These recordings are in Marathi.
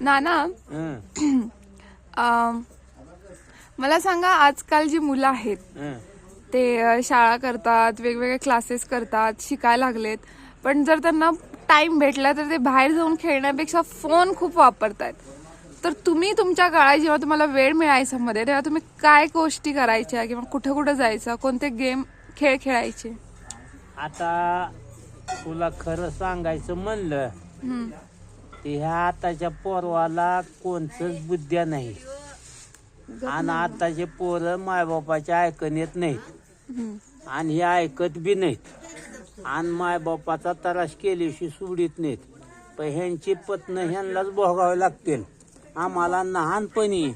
नाना अं, मला सांगा आजकाल जी मुलं आहेत. ते अ, शाळा करतात वेगवेगळे क्लासेस करतात शिकायला लागलेत पण जर त्यांना टाइम भेटला तर ते बाहेर जाऊन खेळण्यापेक्षा फोन खूप वापरतायत. तर तुम्ही तुमच्या काळात जेव्हा तुम्हाला वेळ मिळायचा मध्ये तेव्हा तुम्ही काय गोष्टी करायच्या किंवा कुठे कुठे जायचं? कोणते गेम खेळ खेळायचे? आता तुला खरं सांगायचं म्हणलं हम्म, ह्या आताच्या पोरवाला कोणतंच बुद्ध्या नाही. आणि आताचे पोरं मायबापाच्या ऐकून येत नाहीत. आणि हे ऐकत बी नाहीत. आणि मायबापाचा त्रास केल्याशी सोडित नाहीत. पण ह्यांची पत्न ह्यांनाच भोगावे लागतील. आम्हाला लहानपणी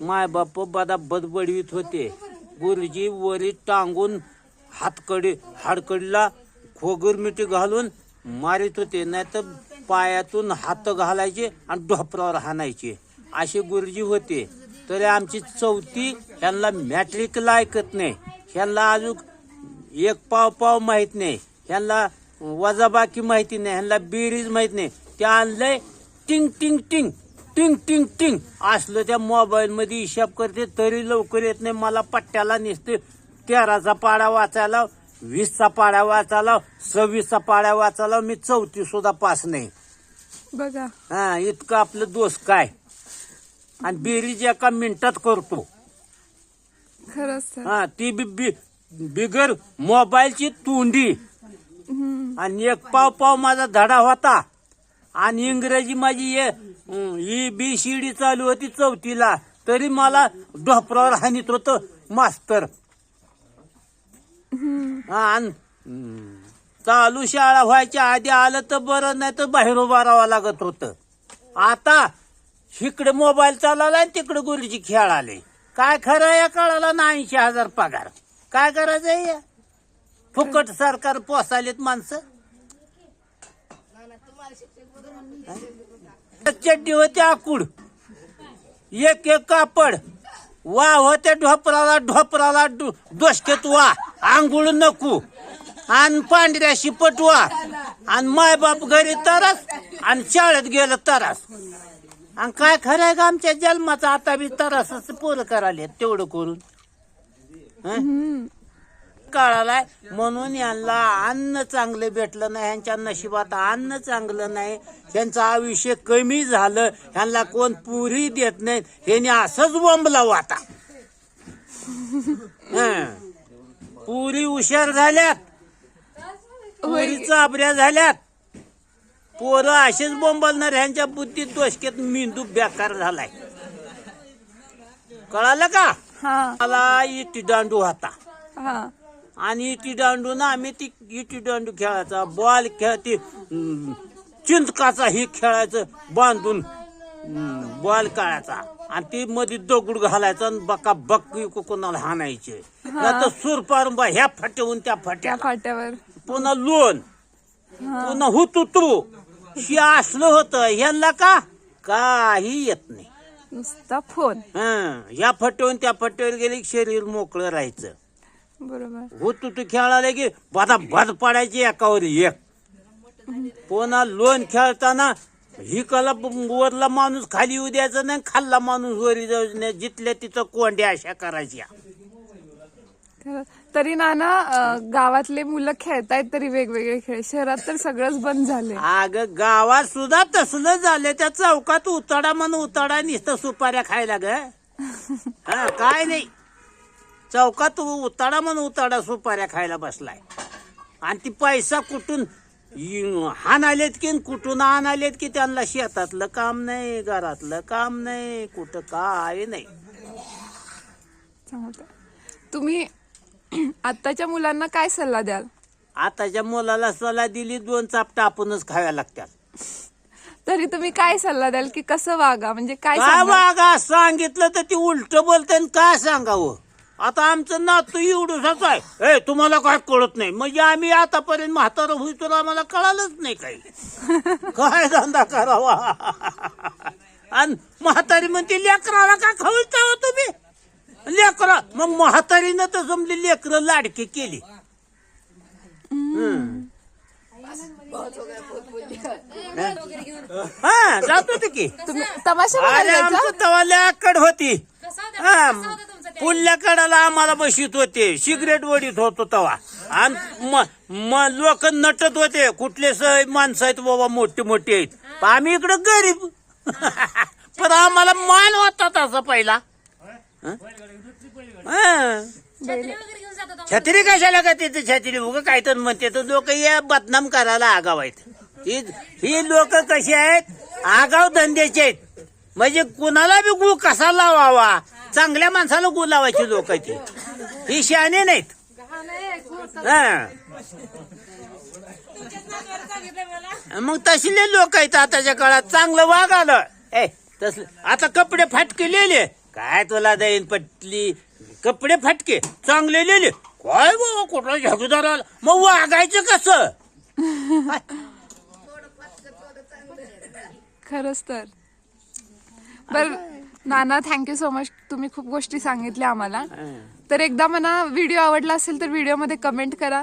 मायबाप बदाबद बडवीत होते. गुरुजी वरी टांगून हातकडी हाडकडीला खोगर मिठी घालून मारित होते. नाहीतर पायातून हात घालायचे आणि ढोपरावर हाणायचे. असे गुरुजी होते. तरी आमची चौथी ह्यांना मॅट्रिकला ऐकत नाही. ह्यांना अजून एक पाव पाव माहीत नाही. ह्यांना वजाबाकी माहिती नाही. ह्यांना बेरीज माहीत नाही. ते आणलंय टिंग टिंग टिंग टिंग टिंग टिंग. असलं त्या मोबाईल मध्ये हिशाब करते तरी लवकर येत नाही. मला पट्ट्याला नेसते तेराचा पाडा वाचायला वीसचा पाडा वाचायला सव्वीसचा पाडा वाचायला मी चौथी सुद्धा पास नाही. बघा. हा इतकं आपलं दोष काय? आणि बेरीज एका मिनिटात करतो. खरंच सर हा ती बी बी- बिगर मोबाईलची तोंडी. हम्म, आणि एक पाव पाव माझा धडा होता. आणि इंग्रजी माझी A E B C D चालू होती चौथीला. तरी मला ढोपरावर हानीत होत मास्तर. आणि. चालू शाळा व्हायच्या आधी आलं तर बरं नाही तर बाहेर उभा राहावं लागत होतं. आता इकडे मोबाईल चालवला आणि तिकडे गुरुजी खेळ आले. काय खरं या काळाला ना ऐंशी हजार पगार. काय करायचं या? फुकट सरकार पोसालेत माणसं. चड्डी होते आकूड. एक एक कापड. वा होते ढोपराला ढोपराला डो- वा. आंघोळ नको. आणि पांढऱ्या शिपट वा आणि मायबाप घरी तरस आणि शाळेत गेलं तरस. आणि काय खरं आहे का आमच्या जन्माचा आता बी तरसच पोरं कराले तेवढं करून? कळालाय. म्हणून यांना अन्न चांगलं भेटलं नाही ह्यांच्या नशिबात अन्न चांगलं नाही. त्यांचं आयुष्य कमी झालं ह्यांना कोण पुरी देत नाहीत ह्याने असंच बोंबलावं आता. पुरी हुशार झाल्यात. पुरी चाबऱ्या झाल्यात. पोरं असेच बोंबलणार ह्यांच्या बुद्धीत दोषकेत मेंदू बेकार झालाय. कळालं का? मला इटी दांडू होता. हा. आणि इटी दांडून आम्ही ती इटी दांडू खेळायचा बॉल खेळ ती हम्म, चिंचकाचा ही खेळायचं बांधून बॉल काढायचा. आणि ती मध्ये दगड घालायचा आणि बका बक कोणाला हाणायचे. तर सूर पारून बा ह्या फाट्याहून त्या फाट्या फाट्यावर. पुन्हा लोन पुन्हा हुतू तू शी असलं होतं. ह्यांना का? काही येत नाही. नुसता फोन. हं ह्या फट्यावरून त्या फट्यावर गेले शरीर मोकळं राहायचं. बरोबर. हो तू तू खेळायला की? बाधा भद पडायची एकावर एक पुन्हा लोन खेळताना ही कला वरला माणूस खाली येऊ द्यायचा नाही खाल्ला माणूस वरी जाऊ नाही जिथल्या तिथं कोंड्या अशा करायच्या. तरी नाना अं, गावातले मुलं खेळतायत तरी वेगवेगळे खेळ. शहरात तर सगळंच बंद झाले अग गावात सुद्धा तसलं झालं त्या चौकात उताडा म्हणून उताडा नुसतं सुपाऱ्या खायला ग हा काय नाही. चौकात उताडा म्हणून उताडा सुपाऱ्या खायला बसलाय. आणि ती पैसा कुठून इ- हाणालेत की कुठून आणालेत की त्यांना शेतातलं काम नाही घरातलं काम नाही कुठं काय नाही. तुम्ही आत्ताच्या मुलांना काय सल्ला द्याल? आताच्या मुलाला सला दिली दोन चापटा आपणच खाव्या लागतात. तरी तुम्ही काय सल्ला द्याल की कसं वागा? म्हणजे काय? वागा? सांगितलं तर ती उलट बोलते काय सांगावं? आता आमचं नातू एवढंच आहे. ए तुम्हाला काय कळत नाही? म्हणजे आम्ही आतापर्यंत म्हातारं होई तर आम्हाला कळालंच नाही काही. काय धंदा करावा? आणि म्हातारी म्हणते लेकराला का खवळता हो तुम्ही? लेकरा मग म्हातारीनं तर जमली लेकरं लाडकी केली. हा. जात होते की? तुम्ही तमाशा अरे बघायला जायचा? आमचं तवा आकड होती. हा. पुल्ल्या कडाला आम्हाला बशीत होते. सिगरेट वडीत होतो तवा. आणि लोक नटत होते. कुठले स- माणसं आहेत बाबा मोठे मोठे आहेत. आम्ही इकडं गरीब. पण आम्हाला मान होता तसा पहिला. छत्री कशाला का तिथे छत्री? उगं काय तर म्हणते तर लोक या बदनाम करायला आगाव आहेत. ही ही लोक कशी आहेत? आगाव धंद्याचे आहेत. म्हणजे कुणाला बी गु कसा लावावा? चांगल्या माणसाला गुण लावायची लोक ती ही. शहाणे नाहीत. हा. मग तसले लोक आहेत आताच्या काळात. चांगलं वाघ आलं. ए तसले. आता कपडे फाटके लिहिले. काय तुला देईन पटली? कपडे फाटके. चांगले लिहिले. काय बाबा कुठला झागुदार आला? मग वागायचं कसं? खरंच तर. बर नाना थँक्यू सो मच तुम्ही खूप गोष्टी सांगितल्या आम्हाला. तर एकदा मला व्हिडिओ आवडला असेल तर व्हिडिओमध्ये कमेंट करा.